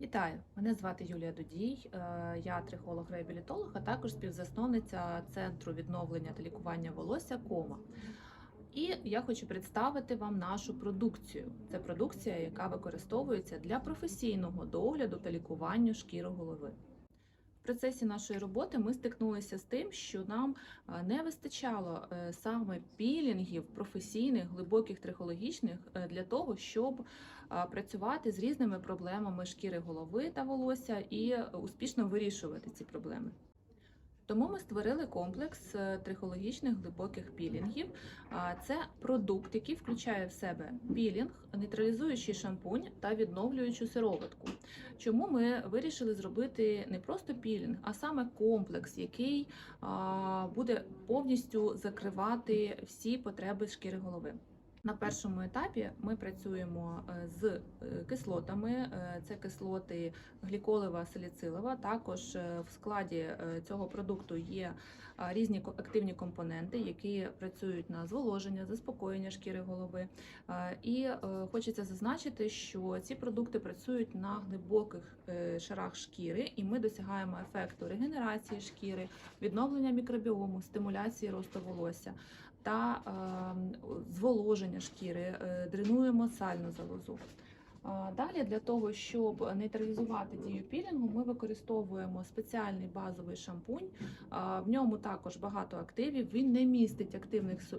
Вітаю! Мене звати Юлія Дудій. е, Я трихолог-реабілітолог, а також співзасновниця Центру відновлення та лікування волосся Кома. І я хочу представити вам нашу продукцію. Це продукція, яка використовується для професійного догляду та лікування шкіри голови. Процесі нашої роботи ми стикнулися з тим, що нам е, не вистачало е, саме пілінгів професійних, глибоких трихологічних е, для того, щоб працювати з різними проблемами шкіри голови та волосся і успішно вирішувати ці проблеми. Тому ми створили комплекс е, трихологічних глибоких пілінгів. Це продукт, який включає в себе пілінг, нейтралізуючий шампунь та відновлюючу сироватку. Чому ми вирішили зробити не просто пілінг, а саме комплекс, який буде повністю закривати всі потреби шкіри голови. На першому етапі ми працюємо е, з е, кислотами. Е, Це кислоти гліколева, саліцилова. Також в складі цього продукту є різні активні компоненти, які працюють на зволоження, заспокоєння шкіри голови. І хочеться зазначити, що ці продукти працюють на глибоких шарах шкіри, і ми досягаємо ефекту регенерації шкіри, відновлення мікробіому, стимуляції росту волосся та е, зволоження шкіри, е, дренуємо сальну залозу. Далі для того, щоб нейтралізувати дію пілінгу, ми використовуємо спеціальний базовий шампунь. В ньому також багато активів. Він не містить активних е,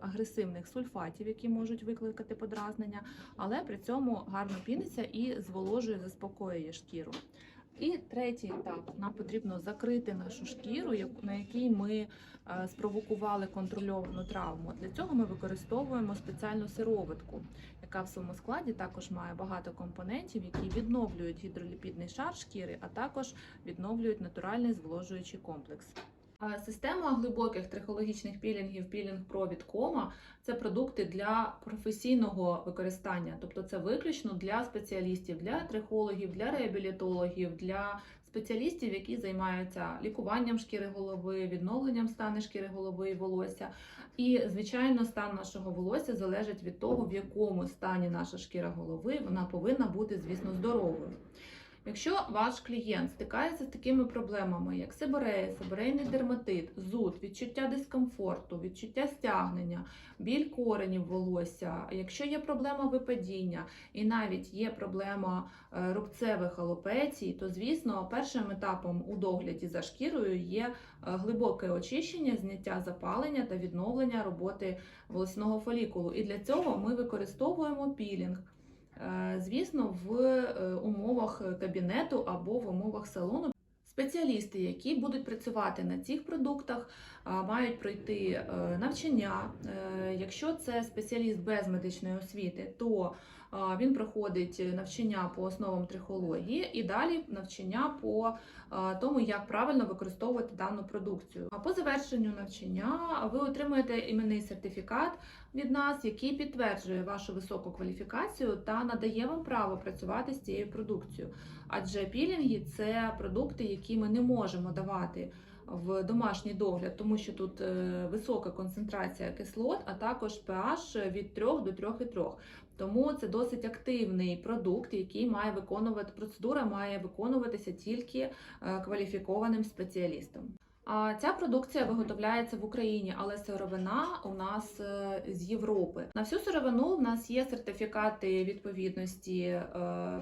агресивних сульфатів, які можуть викликати подразнення, але при цьому гарно піниться і зволожує, заспокоює шкіру. І третій етап нам потрібно закрити нашу шкіру, на якій ми е, спровокували контрольовану травму. Для цього ми використовуємо спеціальну сироватку, яка в своєму складі також має багато компонентів, які відновлюють гідроліпідний шар шкіри, а також відновлюють натуральний зволожуючий комплекс. Система глибоких трихологічних пілінгів Пілінг Pro від Кома це продукти для професійного використання, тобто це виключно для спеціалістів, для трихологів, для реабілітологів, для спеціалістів, які займаються лікуванням шкіри голови, відновленням стану шкіри голови і волосся. І, звичайно, стан нашого волосся залежить від того, в якому стані наша шкіра голови вона повинна бути, звісно, здоровою. Якщо ваш клієнт стикається з такими проблемами, як сиборея, сиборейний дерматит, зуд, відчуття дискомфорту, відчуття стягнення, біль коренів волосся, якщо є проблема випадіння і навіть є проблема е, рубцевих алопецій, то звісно першим етапом у догляді за шкірою є е, глибоке очищення, зняття запалення та відновлення роботи волосяного фолікулу. І для цього ми використовуємо пілінг. Е, Звісно, в е, умовах кабінету або в умовах салону. Спеціалісти, які будуть працювати на цих продуктах, мають пройти е, навчання. Е, Якщо це спеціаліст без медичної освіти, то він проходить навчання по основам трихології і далі навчання по тому, як правильно використовувати дану продукцію. А по завершенню навчання ви отримуєте іменний сертифікат від нас, який підтверджує вашу високу кваліфікацію та надає вам право працювати з цією продукцією. Адже пілінги це продукти, які ми не можемо давати в домашній догляд, тому що тут е, висока концентрація кислот, а також pH від 3 до 3,3. Тому це досить активний продукт, який має виконувати процедура, має виконуватися тільки е, кваліфікованим спеціалістом. Ця продукція виготовляється в Україні, але сировина у нас е, з Європи. На всю сировину в нас є сертифікати відповідності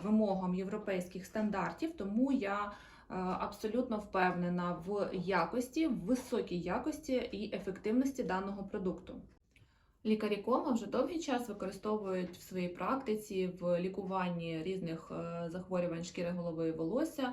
вимогам європейських стандартів, тому я абсолютно впевнена в якості, в високій якості і ефективності даного продукту. Лікарі кома вже довгий час використовують в своїй практиці в лікуванні різних е, захворювань шкіри голови і волосся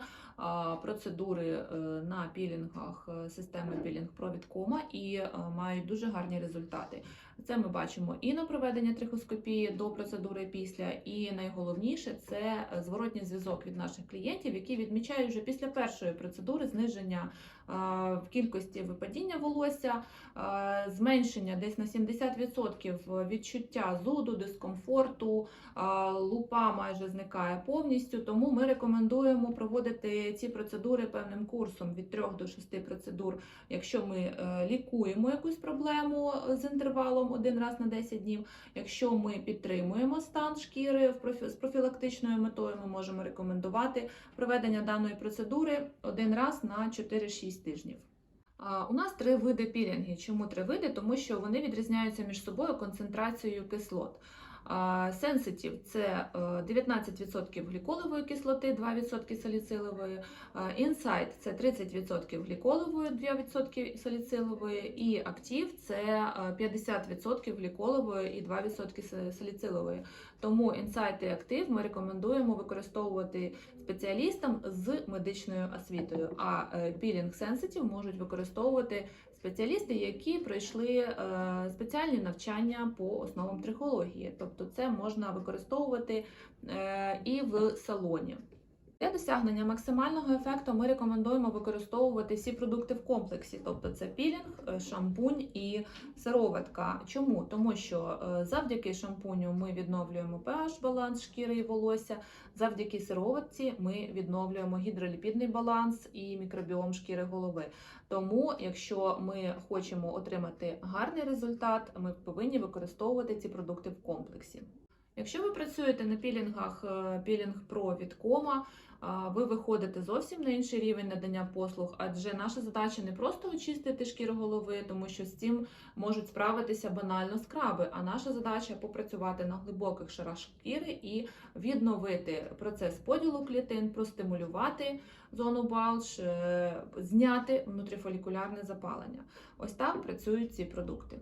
процедури е, на пілінгах е, системи пілінг Pro від кома і е, мають дуже гарні результати. Це ми бачимо і на проведення трихоскопії до процедури після, і найголовніше це зворотній зв'язок від наших клієнтів, які відмічають вже після першої процедури зниження в кількості випадіння волосся, зменшення десь на 70% відчуття зуду, дискомфорту, лупа майже зникає повністю. Тому ми рекомендуємо проводити ці процедури певним курсом від 3 до 6 процедур, якщо ми е, лікуємо якусь проблему з інтервалом один раз на 10 днів. Якщо ми підтримуємо стан шкіри з профілактичною метою, ми можемо рекомендувати проведення даної процедури один раз на 4-6 тижнів. У нас три види пілінги. Чому три види? Тому що вони відрізняються між собою концентрацією кислот. Сенситив це е, 19% гліколової кислоти, 2% саліцилової. Інсайт це 30% гліколової, 2% саліцилової. І актив це е, 50% гліколової і 2% са- саліцилової. Тому інсайт і актив ми рекомендуємо використовувати спеціалістам з медичною освітою. А е, пілінг сенситив можуть використовувати спеціалісти, які пройшли е, спеціальні навчання по основам трихології. Тобто, це можна використовувати е, і в салоні. Для досягнення максимального ефекту ми рекомендуємо використовувати всі продукти в комплексі, тобто це пілінг, е, шампунь і сироватка. Чому? Тому що е, завдяки шампуню ми відновлюємо pH баланс шкіри і волосся, завдяки сироватці ми відновлюємо гідроліпідний баланс і мікробіом шкіри голови. Тому, якщо ми хочемо отримати гарний результат, ми повинні використовувати ці продукти в комплексі. Якщо ви працюєте на пілінгах е, пілінг Pro від Кома, ви виходите зовсім на інший рівень надання послуг, адже наша задача не просто очистити шкіру голови, тому що з цим можуть справитися банально скраби. А наша задача попрацювати на глибоких шарах шкіри і відновити процес поділу клітин, простимулювати зону балж, е, зняти внутріфолікулярне запалення. Ось так працюють ці продукти.